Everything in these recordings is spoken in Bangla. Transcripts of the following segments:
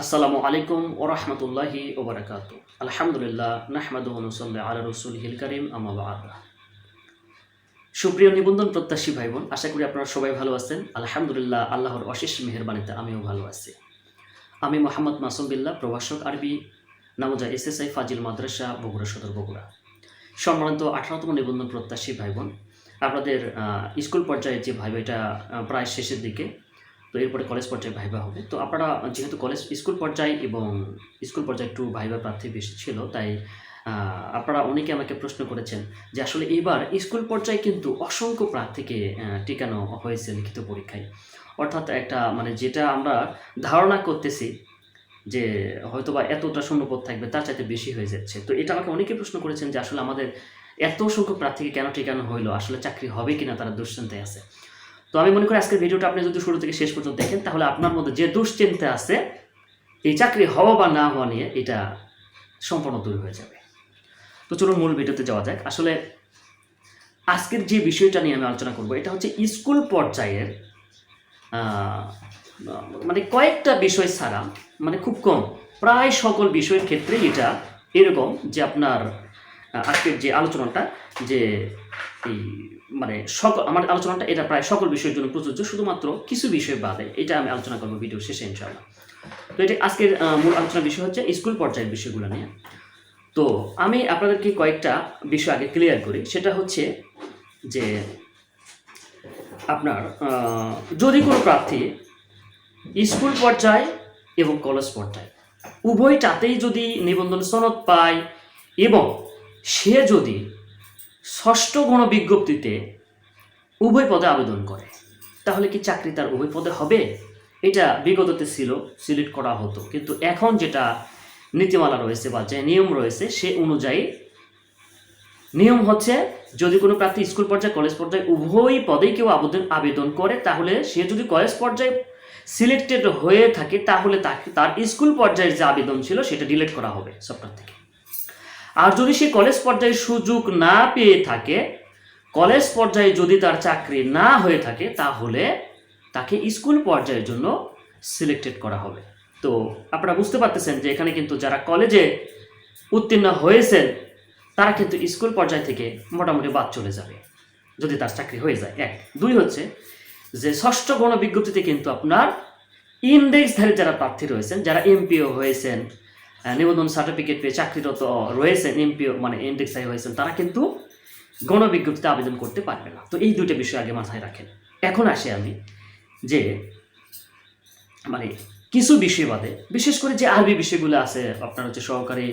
আসসালামু আলাইকুম ওরহমতুল্লাহি ওবরাকাত আলহামদুলিল্লাহ নাহমাদু অনুসল্লাহ আলা রসুল হিল করিম আমাবাদ সুপ্রিয় নিবন্ধন প্রত্যাশী ভাই বোন আশা করি আপনারা সবাই ভালো আছেন। আলহামদুলিল্লাহ, আল্লাহর অশেষ মেহরবানিতে আমিও ভালো আছি। আমি মোহাম্মদ মাসুম বিল্লাহ, প্রভাষক Arabi, Namuja S S I Fazil madrasa, Bogura Sadar Bogura. সম্মানিত আঠারোতম নিবন্ধন প্রত্যাশী ভাই বোন আপনাদের স্কুল পর্যায়ে যে ভাই এটা প্রায় শেষের দিকে তো এরপরে কলেজ পর্যায়ে ভাইবা হবে। তো আপনারা যেহেতু কলেজ স্কুল পর্যায়ে এবং স্কুল পর্যায়ে একটু ভাইবা প্রার্থী বেশি ছিল, তাই আপনারা অনেকে আমাকে প্রশ্ন করেছেন যে আসলে এবার স্কুল পর্যায়ে কিন্তু অসংখ্য প্রার্থীকে টিকানো হয়েছে লিখিত পরীক্ষায়। অর্থাৎ একটা মানে যেটা আমরা ধারণা করতেছি যে হয়তোবা এতটা শূন্যপদ থাকবে, তার চাইতে বেশি হয়ে যাচ্ছে। তো এটা আমাকে অনেকে প্রশ্ন করেছেন যে আসলে আমাদের এত সংখ্যক প্রার্থীকে কেন টিকানো হইল? আসলে চাকরি হবে কিনা? তারা দুশ্চিন্তায় আছে। তো আমি মনে করি আজকের ভিডিওটা আপনি যদি শুরু থেকে শেষ পর্যন্ত দেখেন, তাহলে আপনার মধ্যে যে দুশ্চিন্তা আছে, এই চাকরি হওয়া বা না হওয়া নিয়ে এটা সম্পূর্ণ দূর হয়ে যাবে। তো চলুন মূল ভিডিওতে যাওয়া যাক। আসলে আজকের যে বিষয়টা নিয়ে আমি আলোচনা করব, এটা হচ্ছে স্কুল পর্যায়ের মানে কয়েকটা বিষয় ছাড়া মানে খুব কম, প্রায় সকল বিষয়ের ক্ষেত্রে এটা এরকম যে আপনার আজকের যে আলোচনাটা, যে এই মানে সকল, আমার আলোচনাটা, এটা প্রায় সকল বিষয়ের জন্য প্রযোজ্য, শুধুমাত্র কিছু বিষয় বাদে। এটা আমি আলোচনা করব ভিডিও শেষে, ইনশাআল্লাহ। তো এটা আজকের মূল আলোচনার বিষয় হচ্ছে স্কুল পর্যায়ের বিষয়গুলো নিয়ে। তো আমি আপনাদেরকে কয়েকটা বিষয় আগে ক্লিয়ার করি। সেটা হচ্ছে যে আপনার যদি কোনো প্রার্থী স্কুল পর্যায়ে এবং কলেজ পর্যায়ে, উভয়টাতেই যদি নিবন্ধন সনদ পায় এবং সে যদি ষষ্ঠ গণ বিজ্ঞপ্তিতে উভয় পদে আবেদন করে। তাহলে কি চাকরি তার উভয় পদে হবে? এটা বিগততে ছিল, সিলেক্ট করা হতো। কিন্তু এখন যেটা নীতিমালা রয়েছে বা যে নিয়ম রয়েছে, সে অনুযায়ী নিয়ম হচ্ছে, যদি কোনো প্রার্থী স্কুল পর্যায়ে, কলেজ পর্যায়ে উভয় পদেই কেউ আবেদন আবেদন করে, তাহলে সে যদি কলেজ পর্যায়ে সিলেক্টেড হয়ে থাকে, তাহলে তাকে, তার স্কুল পর্যায়ের যে আবেদন ছিল, সেটা ডিলিট করা হবে সফটওয়্যার থেকে। আর যদি সে কলেজ পর্যায়ে সুযোগ না পেয়ে থাকে, কলেজ পর্যায়ে যদি তার চাকরি না হয়ে থাকে, তাহলে তাকে স্কুল পর্যায়ের জন্য সিলেক্টেড করা হবে। তো আপনারা বুঝতে পারতেছেন যে এখানে কিন্তু যারা কলেজে উত্তীর্ণ হয়েছেন, তারা কিন্তু স্কুল পর্যায় থেকে মোটামুটি বাদ চলে যাবে, যদি তার চাকরি হয়ে যায়। এক। দুই হচ্ছে যে ষষ্ঠ গণ বিজ্ঞপ্তিতে কিন্তু আপনার ইন্ডেক্সধারী যারা প্রার্থী রয়েছেন, যারা এমপিও হয়েছেন নিবন্ধন সার্টিফিকেট পেয়ে চাকরিরত রয়েছেন এমপিও মানে ইন্ডেক্সাই হয়েছেন, তারা কিন্তু গণবিজ্ঞপ্তিতে আবেদন করতে পারবে না। তো এই দুইটা বিষয় আগে মাথায় রাখেন। এখন আসি আমি যে মানে কিছু বিষয় বাদে, বিশেষ করে যে আরবি বিষয়গুলো আছে, আপনার হচ্ছে সহকারী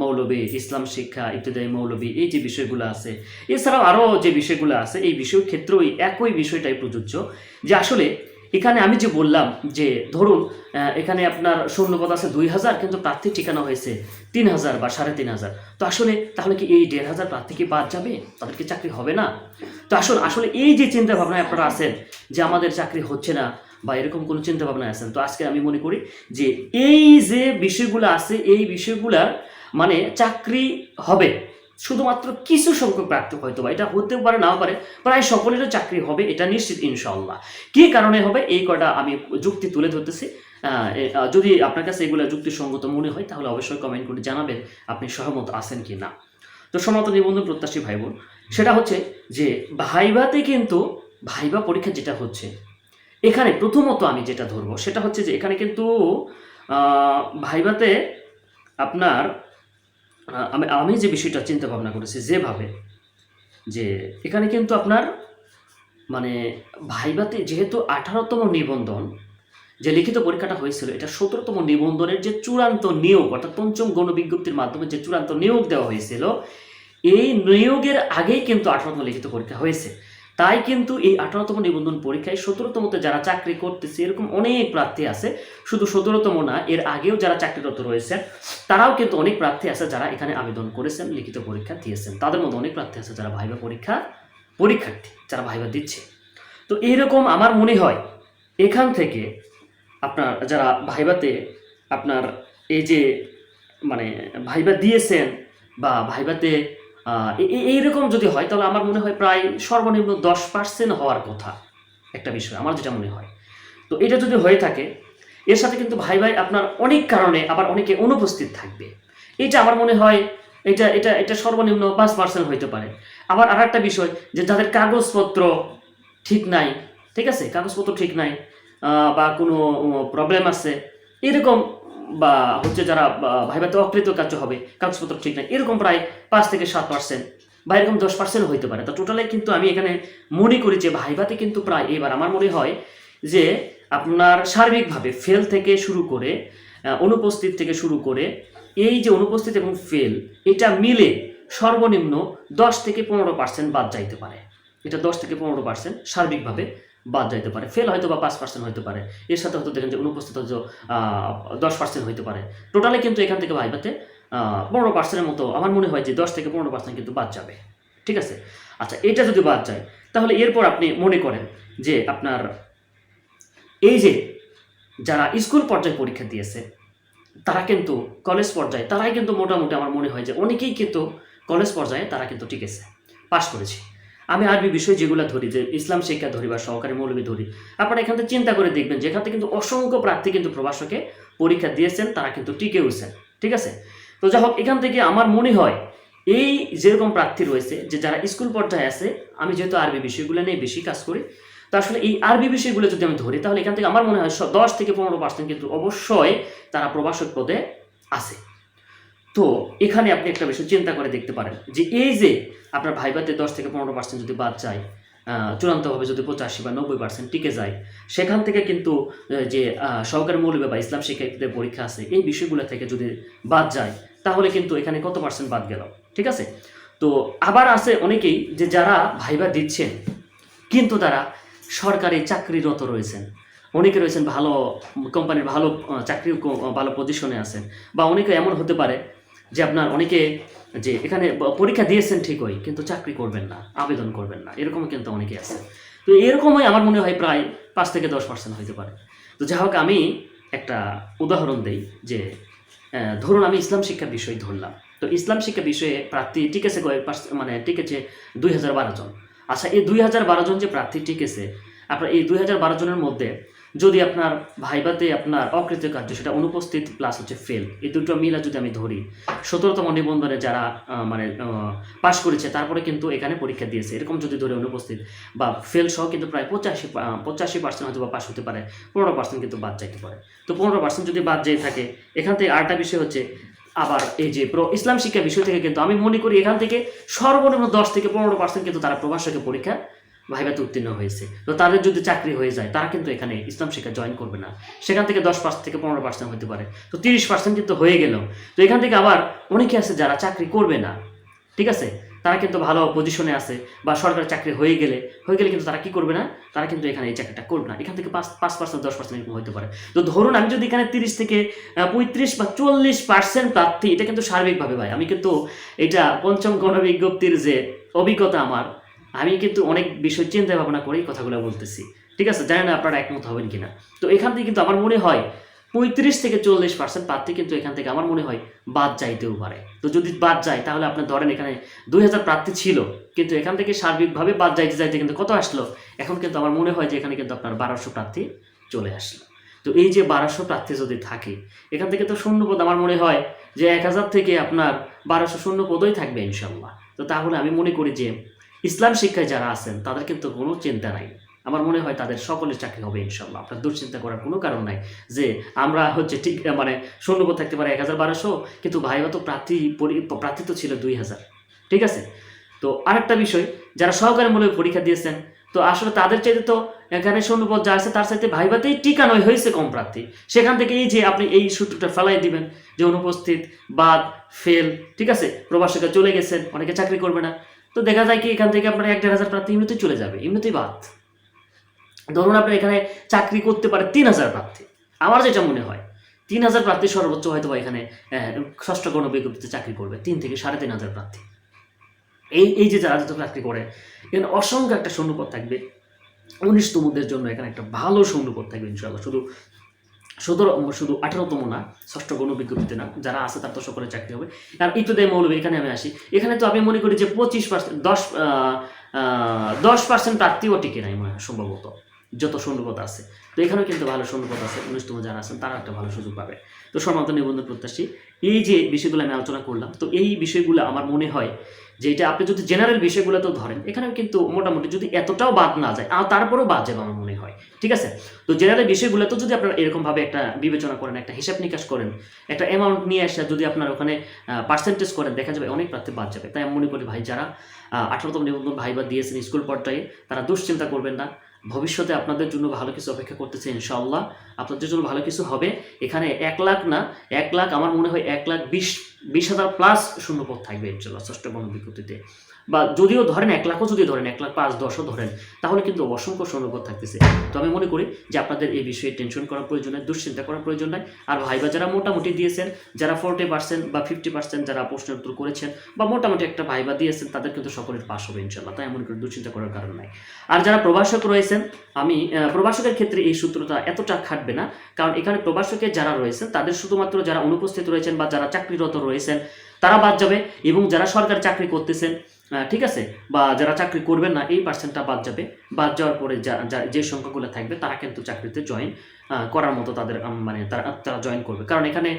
মৌলবী, ইসলাম শিক্ষা ইত্যাদি মৌলবী, এই যে বিষয়গুলো আছে, এছাড়াও আরও যে বিষয়গুলো আছে, এই বিষয়ের ক্ষেত্রেও একই বিষয়টাই প্রযোজ্য যে আসলে এখানে আমি যে বললাম যে, ধরুন এখানে আপনার শূন্যপদ আছে দুই হাজার, কিন্তু প্রার্থী ঠিকানা হয়েছে তিন হাজার বা সাড়ে তিন হাজার। তো আসলে তাহলে কি এই দেড় হাজার প্রার্থী কি বাদ যাবে? তাদের কি চাকরি হবে না? তো আসলে আসলে এই যে চিন্তা ভাবনায় আপনারা আছেন যে, আমাদের চাকরি হচ্ছে না বা এরকম কোনো চিন্তা ভাবনা আছেন, তো আজকে আমি মনে করি যে, এই যে বিষয়গুলো আছে, এই বিষয়গুলার মানে চাকরি হবে। শুধুমাত্র কিছু সংখ্যক প্রার্থী হয়তো বা, এটা হতেও পারে, নাও পারে, প্রায় সকলেরও চাকরি হবে, এটা নিশ্চিত ইনশাল্লাহ কি কারণে হবে? এই কটা আমি যুক্তি তুলে ধরতেছি। যদি আপনার কাছে এগুলো যুক্তিসঙ্গত মনে হয়, তাহলে অবশ্যই কমেন্ট করে জানাবেন আপনি সহমত আছেন কি না তো সনাতন নিবন্ধন প্রত্যাশী ভাই বোন সেটা হচ্ছে যে ভাইভাতে কিন্তু ভাইবা পরীক্ষা যেটা হচ্ছে, এখানে প্রথমত আমি যেটা ধরবো, সেটা হচ্ছে যে এখানে কিন্তু ভাইভাতে আপনার আমি আমি যে বিষয়টা চিন্তা ভাবনা করেছি যেভাবে যে এখানে কিন্তু আপনার মানে ভাইবাতে যেহেতু আঠারোতম নিবন্ধন, যে লিখিত পরীক্ষাটা হয়েছিল, এটা সতেরোতম নিবন্ধনের যে চূড়ান্ত নিয়োগ, অর্থাৎ পঞ্চম গণবিজ্ঞপ্তির মাধ্যমে যে চূড়ান্ত নিয়োগ দেওয়া হয়েছিল, এই নিয়োগের আগেই কিন্তু আঠারোতম লিখিত পরীক্ষা হয়েছে। তাই কিন্তু এই আঠারোতম নিবন্ধন পরীক্ষায় সতেরোতমতে যারা চাকরি করতেছে, এরকম অনেক প্রার্থী আছে। শুধু সতেরোতম না, এর আগেও যারা চাকরিরত রয়েছেন, তারাও কিন্তু অনেক প্রার্থী আছে যারা এখানে আবেদন করেছেন, লিখিত পরীক্ষা দিয়েছেন। তাদের মধ্যে অনেক প্রার্থী আছে যারা ভাইবা পরীক্ষা, পরীক্ষার্থী যারা ভাইবা দিচ্ছে। তো এইরকম আমার মনে হয়, এখান থেকে আপনার যারা ভাইবাতে আপনার এই যে মানে ভাইবা দিয়েছেন বা ভাইবাতে এইরকম যদি হয়, তাহলে আমার মনে হয় প্রায় সর্বনিম্ন দশ পার্সেন্ট হওয়ার কথা একটা বিষয়, আমার যেটা মনে হয়। তো এটা যদি হয়ে থাকে, এর সাথে কিন্তু ভাই ভাই আপনার অনেক কারণে আবার অনেকে অনুপস্থিত থাকবে। এটা আমার মনে হয়, এটা এটা এটা সর্বনিম্ন পাঁচ পার্সেন্ট হইতে পারে। আবার আর একটা বিষয়, যে যাদের কাগজপত্র ঠিক নাই, ঠিক আছে? কাগজপত্র ঠিক নাই বা কোনো প্রবলেম আছে, এরকম বা হচ্ছে যারা ভাইভাতে অকৃত কার্য হবে, কাগজপত্র ঠিক নাই, এরকম প্রায় পাঁচ থেকে সাত পার্সেন্ট বা এরকম দশ পার্সেন্ট হইতে পারে। তো টোটালে কিন্তু আমি এখানে মনে করি যে ভাইভাতে কিন্তু প্রায়, এবার আমার মনে হয় যে আপনার সার্বিকভাবে ফেল থেকে শুরু করে অনুপস্থিত থেকে শুরু করে, এই যে অনুপস্থিত এবং ফেল এটা মিলে সর্বনিম্ন দশ থেকে পনেরো পার্সেন্ট বাদ যাইতে পারে। এটা দশ থেকে পনেরো পার্সেন্ট সার্বিকভাবে বাদ যাইতে পারে। ফেল হয়তো বা পাঁচ পার্সেন্ট হতে পারে। এর সাথে হয়তো দেখেন যে অনুপস্থিত হয়তো দশ পার্সেন্ট হইতে পারে। টোটালে কিন্তু এখান থেকে ভাইবাতে পনেরো পার্সেন্টের মতো আমার মনে হয় যে দশ থেকে পনেরো পার্সেন্ট কিন্তু বাদ যাবে। ঠিক আছে? আচ্ছা এটা যদি বাদ যায়, তাহলে এরপর আপনি মনে করেন যে আপনার এই যে যারা স্কুল পর্যায়ে পরীক্ষা দিয়েছে, তারা কিন্তু কলেজ পর্যায়ে, তারাই কিন্তু মোটামুটি আমার মনে হয় যে অনেকেই কিন্তু কলেজ পর্যায়ে তারা কিন্তু টিকেছে পাশ করেছে। আমি আরবি বিষয় যেগুলো ধরি, যে ইসলাম শিক্ষা ধরি বা সহকারী মৌলবী ধরি, আপনারা এখান থেকে চিন্তা করে দেখবেন যে এখান থেকে কিন্তু অসংখ্য প্রার্থী কিন্তু প্রবাসকে পরীক্ষা দিয়েছেন, তারা কিন্তু টিকে উঠছেন, ঠিক আছে? তো যাই হোক, এখান থেকে আমার মনে হয় এই যেরকম প্রার্থী রয়েছে, যে যারা স্কুল পর্যায়ে আছে, আমি যেহেতু আরবি বিষয়গুলো নিয়ে বেশি কাজ করি, তো আসলে এই আরবি বিষয়গুলো যদি আমি ধরি, তাহলে এখান থেকে আমার মনে হয় দশ থেকে পনেরো পার্সেন্ট কিন্তু অবশ্যই তারা প্রবাসক পদে আছে। তো এখানে আপনি একটা বিষয় চিন্তা করে দেখতে পারেন যে এই যে আপনার ভাইবাতে দশ থেকে পনেরো পার্সেন্ট যদি বাদ যায় চূড়ান্তভাবে যদি পঁচাশি বা নব্বই পার্সেন্ট টিকে যায়, সেখান থেকে কিন্তু যে সহকারী মৌলবী বা ইসলাম শিক্ষার্থীদের পরীক্ষা আছে, এই বিষয়গুলো থেকে যদি বাদ যায়, তাহলে কিন্তু এখানে কত পার্সেন্ট বাদ গেল? ঠিক আছে? তো আবার আছে অনেকেই যে যারা ভাইবা দিচ্ছেন, কিন্তু তারা সরকারি চাকরিরত রয়েছেন। অনেকে রয়েছেন ভালো, কোম্পানির ভালো চাকরি ভালো পজিশনে আছেন বা অনেকে এমন হতে পারে যে আপনার অনেকে যে এখানে পরীক্ষা দিয়েছেন ঠিকই, কিন্তু চাকরি করবেন না, আবেদন করবেন না এরকম কিন্তু অনেকে আছে। তো এরকমই আমার মনে হয় প্রায় পাঁচ থেকে দশ পার্সেন্ট হতে পারে। তো যাই হোক, আমি একটা উদাহরণ দেই যে ধরুন আমি ইসলাম শিক্ষা বিষয় ধরলাম। তো ইসলাম শিক্ষা বিষয়ে প্রার্থী টিকেছে কয়েক মানে টিকেছে দুই হাজার বারো জন। আচ্ছা এই দুই হাজার বারো জন যে প্রার্থী টিকেছে, আপনার এই দুই হাজার বারো জনের মধ্যে যদি আপনার ভাইবাতে আপনার অকৃতকার্য, সেটা অনুপস্থিত প্লাস হচ্ছে ফেল এই দুটো মিলা যদি আমি ধরি, সতেরোতম নিবন্ধনে যারা মানে পাশ করেছে, তারপরে কিন্তু এখানে পরীক্ষা দিয়েছে। এরকম যদি ধরে অনুপস্থিত বা ফেল সহ কিন্তু প্রায় পঁচাশি পঁচাশি পার্সেন্ট হয়তো বা পাশ হতে পারে, পনেরো পার্সেন্ট কিন্তু বাদ যাইতে পারে। তো পনেরো পার্সেন্ট যদি বাদ যেয়ে থাকে, এখান থেকে আরেকটা বিষয় হচ্ছে আবার এই যে প্র ইসলাম শিক্ষা বিষয় থেকে কিন্তু আমি মনে করি এখান থেকে সর্বনিম্ন দশ থেকে পনেরো পার্সেন্ট কিন্তু তারা প্রবাসকে পরীক্ষা ভাইভাতে উত্তীর্ণ হয়েছে। তো তাদের যদি চাকরি হয়ে যায়, তারা কিন্তু এখানে ইসলাম শিক্ষা জয়েন করবে না। সেখান থেকে দশ পার্সেন্ট থেকে পনেরো পার্সেন্ট হতে পারে। তো তিরিশ পার্সেন্ট কিন্তু হয়ে গেল। তো এখান থেকে আবার অনেকে আছে যারা চাকরি করবে না। ঠিক আছে? তারা কিন্তু ভালো পজিশনে আছে বা সরকারি চাকরি হয়ে গেলে হয়ে গেলে কিন্তু তারা কি করবে না? তারা কিন্তু এখানে এই চাকরিটা করবে না। এখান থেকে পাঁচ পাঁচ পার্সেন্ট, দশ পার্সেন্ট এরকম হতে পারে। তো ধরুন আমি যদি এখানে তিরিশ থেকে পঁয়ত্রিশ বা চল্লিশ পার্সেন্ট প্রার্থী, এটা কিন্তু সার্বিকভাবে ভাই, আমি কিন্তু এটা পঞ্চম গণবিজ্ঞপ্তির যে অভিজ্ঞতা আমার আমি কিন্তু অনেক বিষয় চিন্তা ভাবনা করেই কথাগুলো বলতেছি। ঠিক আছে? জানি না আপনারা একমত হবেন কিনা। তো এখান থেকে কিন্তু আমার মনে হয় পঁয়ত্রিশ থেকে চল্লিশ পার্সেন্ট প্রার্থী কিন্তু এখান থেকে আমার মনে হয় বাদ যাইতেও পারে। তো যদি বাদ যায়, তাহলে আপনার ধরেন এখানে দুই হাজার প্রার্থী ছিল, কিন্তু এখান থেকে সার্বিকভাবে বাদ যাইতে যাইতে কিন্তু কত আসলো? এখন কিন্তু আমার মনে হয় যে এখানে কিন্তু আপনার বারোশো প্রার্থী চলে আসলো। তো এই যে বারোশো প্রার্থী যদি থাকে, এখান থেকে তো শূন্যপদ আমার মনে হয় যে এক হাজার থেকে আপনার বারোশো শূন্যপদই থাকবে ইনশাল্লাহ তো তাহলে আমি মনে করি যে ইসলাম শিক্ষায় যারা আছেন, তাদের কিন্তু কোনো চিন্তা নাই। আমার মনে হয় তাদের সকলের চাকরি হবে ইনশাল্লাহ আপনার দুশ্চিন্তা করার কোনো কারণ নাই যে আমরা হচ্ছে ঠিক মানে শূন্যপদ থাকতে পারে এক হাজার বারোশো, কিন্তু ভাইবা তো প্রার্থী প্রার্থী তো ছিল দুই হাজার। ঠিক আছে? তো আরেকটা বিষয়, যারা সহকারী মূল্যে পরীক্ষা দিয়েছেন, তো আসলে তাদের চাইতে তো এখানে শূন্যপদ যা আছে তার সাথে ভাইবাতেই টিকা নয় হয়েছে কম প্রার্থী। সেখান থেকে এই যে আপনি এই সূত্রটা ফেলাই দিবেন যে অনুপস্থিত বাদ, ফেল, ঠিক আছে? প্রবাসীরা চলে গেছেন, অনেকে চাকরি করবে না। তো দেখা যায় কি, এখান থেকে আপনার এক দেড় হাজার প্রার্থী এমনিতেই চলে যাবে, এমনিতেই বাদ। ধরুন আপনি এখানে চাকরি করতে পারে তিন হাজার প্রার্থী, আমার যেটা মনে হয়, তিন হাজার প্রার্থী সর্বোচ্চ হয়তো বা এখানে ষষ্ঠ গণ বিজ্ঞপ্তিতে চাকরি করবে, তিন থেকে সাড়ে তিন হাজার প্রার্থী। এই এই যে যারা যত চাকরি করে, এখানে অসংখ্য একটা শূন্যপদ থাকবে উনিশ উনিশতমদের জন্য এখানে একটা ভালো শূন্যপদ থাকবে ইনশাল্লাহ শুধু সতেরো শুধু আঠারোতম না, ষষ্ঠ গণ বিজ্ঞপ্তিতে না, যারা আছে তার তো সকলে চাকরি হবে। আর ইত্যাদি মৌলবী এখানে আমি আসি। এখানে তো আমি মনে করি যে পঁচিশ পার্সেন্ট, দশ দশ পার্সেন্ট প্রার্থীও টিকে নাই সম্ভবত, যত শূন্যপদ আছে। তো এখানেও কিন্তু ভালো শূন্যপদ আছে, উনিশতম যারা আছেন তারা একটা ভালো সুযোগ পাবে। তো সমান্ত নিবন্ধন প্রত্যাশী, এই যে বিষয়গুলো আমি আলোচনা করলাম, তো এই বিষয়গুলো আমার মনে হয় যে এটা আপনি যদি জেনারেল বিষয়গুলো তো ধরেন এখানে কিন্তু মোটামুটি যদি এতটাও বাদ না যায় তারপরেও বাদ যাবে আমার হয়। ঠিক আছে? তো জেনারেল বিষয়গুলো তো যদি আপনারা এরকমভাবে একটা বিবেচনা করেন, একটা হিসাব নিকাশ করেন, একটা অ্যামাউন্ট নিয়ে আসে যদি আপনার ওখানে পার্সেন্টেজ করেন, দেখা যাবে অনেক প্রার্থী বাদ যাবে। তাই আমি মনে করি ভাই, যারা আঠারোতম নিবন্ধন ভাই বা দিয়েছেন স্কুল পর্যায়ে, তারা দুশ্চিন্তা করবেন না। ভবিষ্যতে আপনাদের জন্য ভালো কিছু অপেক্ষা করতেছে ইনশাল্লাহ আপনাদের জন্য ভালো কিছু হবে। এখানে এক লাখ না, এক লাখ আমার মনে হয় এক লাখ বিশ বিশ হাজার প্লাস শূন্যপদ থাকবে ইনশাল্লাহ ষষ্ঠ গণবিজ্ঞপ্তিতে বা যদিও ধরেন এক লাখও যদি ধরেন, এক লাখ পাঁচ, দশও ধরেন, তাহলে কিন্তু অসংখ্য শূন্যপদ থাকতেছে। তো আমি মনে করি যে আপনাদের এই বিষয়ে টেনশন করার প্রয়োজন নাই, দুশ্চিন্তা করার প্রয়োজন নাই। আর ভাইবা যারা মোটামুটি দিয়েছেন, যারা ফোর্টি পার্সেন্ট বা ফিফটি পার্সেন্ট যারা প্রশ্নের উত্তর করেছেন, বা মোটামুটি একটা ভাইবা দিয়েছেন, তাদের কিন্তু সকলের পাশ হবে ইনশাল্লাহ তাই মনে করি দুশ্চিন্তা করার কারণ নাই। আর যারা প্রবাসক রয়েছেন আমি প্রবাসকের ক্ষেত্রে এই সূত্রটা এতটা খাটবে না। কারণ এখানে প্রবাসকের যারা রয়েছেন, তাদের শুধুমাত্র যারা অনুপস্থিত রয়েছেন বা যারা চাকরিরত রয়েছেন, তারা বাদ যাবে এবং যারা সরকার চাকরি করতেছেন ঠিক আছে? বা যারা চাকরি করবেন না, এই পার্সেন্টটা বাদ যাবে। বাদ যাওয়ার পরে যা সংখ্যাগুলো থাকবে, তারা কিন্তু চাকরিতে জয়েন করার মতো তাদের মানে তারা তারা জয়েন করবে। কারণ এখানে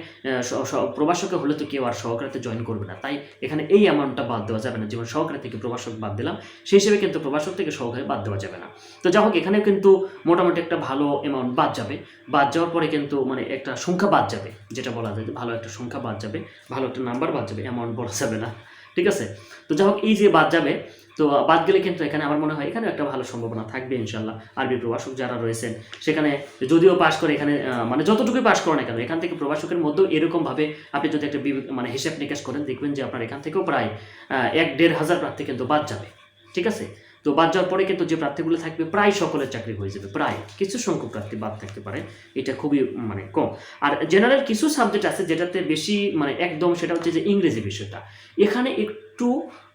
প্রবাসকে হলে তো কেউ আর সহকারীতে জয়েন করবে না। তাই এখানে এই অ্যামাউন্টটা বাদ দেওয়া যাবে না। যেমন সহকারী থেকে প্রবাসক বাদ দিলাম, সেই হিসেবে কিন্তু প্রবাসক থেকে সহকারী বাদ দেওয়া যাবে না। তো যাই হোক এখানে কিন্তু মোটামুটি একটা ভালো অ্যামাউন্ট বাদ যাবে। বাদ যাওয়ার পরে কিন্তু মানে একটা সংখ্যা বাদ যাবে। যেটা বলা যায় ভালো একটা সংখ্যা বাদ যাবে, ভালো একটা নাম্বার বাদ যাবে অ্যামাউন্ট বলা যাবে না। ঠিক আছে? তো যাই হোক এই যে বাদ যাবে, তো বাদ গেলে কিন্তু এখানে আমার মনে হয় এখানে একটা ভালো সম্ভাবনা থাকবে ইনশাল্লাহ আরবি প্রভাষক যারা রয়েছেন, সেখানে যদিও পাশ করে এখানে মানে যতটুকুই পাশ করে না কেন, এখান থেকে প্রভাষকের মধ্যেও এরকমভাবে আপনি যদি একটা মানে হিসেব নিকাশ করেন, দেখবেন যে আপনার এখান থেকেও প্রায় এক দেড় হাজার প্রার্থী কিন্তু বাদ যাবে। ঠিক আছে? তো বাদ যাওয়ার পরে কিন্তু যে প্রার্থীগুলো থাকবে, প্রায় সকলের চাকরি হয়ে যাবে, প্রায়। কিছু সংখ্যক প্রার্থী বাদ থাকতে পারে, এটা খুবই মানে কম। আর জেনারেল কিছু সাবজেক্ট আছে যেটাতে বেশি মানে একদম সেটা হচ্ছে যে ইংরেজি বিষয়টা। এখানে একটু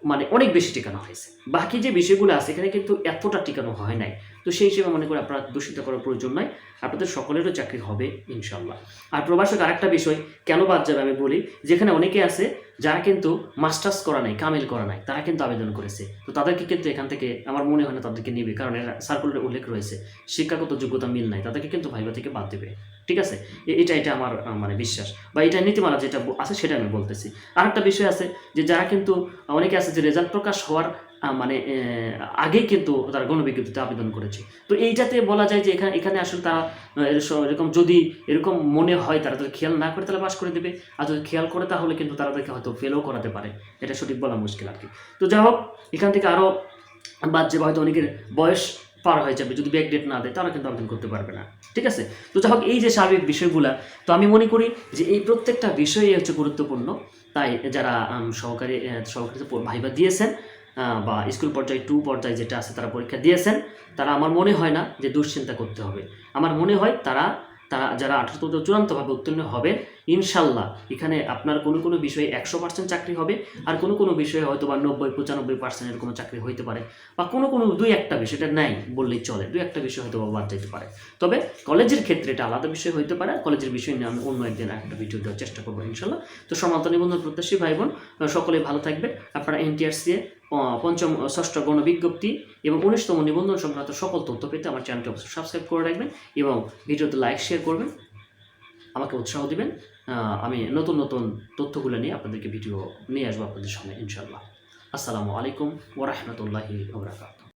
মানে অনেক বেশি টিকানো হয়েছে। বাকি যে বিষয়গুলো আছে, এখানে কিন্তু এতটা টিকানো হয় নাই। তো সেই হিসেবে মনে করি আপনার দূষিত করার প্রয়োজন নাই। আপনাদের সকলেরও চাকরি হবে ইনশাল্লাহ আর প্রবাসক, আরেকটা বিষয়, কেন বাদ যাবে আমি বলি, যেখানে অনেকে আছে, যারা কিন্তু মাস্টার্স করা নাই, কামিল করা নাই, তারা কিন্তু আবেদন করেছে। তো তাদেরকে কিন্তু এখান থেকে, আমার মনে হয় না তাদেরকে নিবে, কারণ এর সার্কুলারে উল্লেখ রয়েছে, শিক্ষাগত যোগ্যতা মিল নাই, তাদেরকে কিন্তু ভাইবা থেকে বাদ দেবে। ঠিক আছে? এটা এটা আমার মানে বিশ্বাস। বা এটা নীতিমালা যেটা আছে সেটা আমি বলতেছি। আরেকটা বিষয় আছে যে যারা কিন্তু অনেকে আছে যে রেজাল্ট প্রকাশ হওয়ার মানে আগেই কিন্তু তারা গণবিজ্ঞপ্তিতে আবেদন করেছে। তো এইটাতে বলা যায় যে এখানে এখানে আসলে তারা এরকম যদি এরকম মনে হয় তারা যদি খেয়াল না করে তাহলে পাশ করে দেবে। আর যদি খেয়াল করে তাহলে কিন্তু তারা তাদেরকে হয়তো ফেলও করাতে পারে। এটা সঠিক বলা মুশকিল আর কি। তো যাই হোক, এখান থেকে আরও বাদ যে হয়তো অনেকের বয়স পার হয়ে যাবে। যদি ব্যাক ডেট না দেয়, তারা কিন্তু আবেদন করতে পারবে না। ঠিক আছে? তো যাই হোক, এই যে সার্বিক বিষয়গুলা, তো আমি মনে করি যে এই প্রত্যেকটা বিষয়ই হচ্ছে গুরুত্বপূর্ণ। তাই যারা সহকারী সহকারী ভাইবা দিয়েছেন বা স্কুল পর্যায়ে টু পর্যায়ে যেটা আছে, তারা পরীক্ষা দিয়েছেন, তারা আমার মনে হয় না যে দুশ্চিন্তা করতে হবে। আমার মনে হয় তারা তারা যারা আঠারোতম চূড়ান্তভাবে উত্তীর্ণ হবে, ইনশাল্লাহ এখানে আপনার কোনো কোনো বিষয়ে একশো পার্সেন্ট চাকরি হবে আর কোনো কোনো বিষয়ে হয়তো বা নব্বই, পঁচানব্বই পার্সেন্ট কোনো চাকরি হইতে পারে বা কোনো কোনো দুই একটা বিষয় এটা নাই বললেই চলে, দুই একটা বিষয় হয়তো বা বাদ যেতে পারে। তবে কলেজের ক্ষেত্রে এটা আলাদা বিষয় হইতে পারে, কলেজের বিষয় নিয়ে আমি অন্য একদিন একটা ভিডিও দেওয়ার চেষ্টা করব ইনশাল্লাহ। তো সমান্ত নিবন্ধন প্রত্যাশী ভাই বোন সকলে ভালো থাকবে আপনারা এনটিআরসি পঞ্চম ষষ্ঠ গণ বিজ্ঞপ্তি এবং উনিশতম নিবন্ধন সংক্রান্ত সকল তথ্য পেতে আমার চ্যানেলটি অবশ্যই সাবস্ক্রাইব করে রাখবেন এবং ভিডিওতে লাইক শেয়ার করবেন। আমাকে উৎসাহ দেবেন। আমি নতুন নতুন তথ্যগুলো নিয়ে আপনাদেরকে ভিডিও নিয়ে আসব আপনাদের সামনে ইনশাল্লাহ আসসালামু আলাইকুম ওরহমতুল্লাহি ওবরাকাত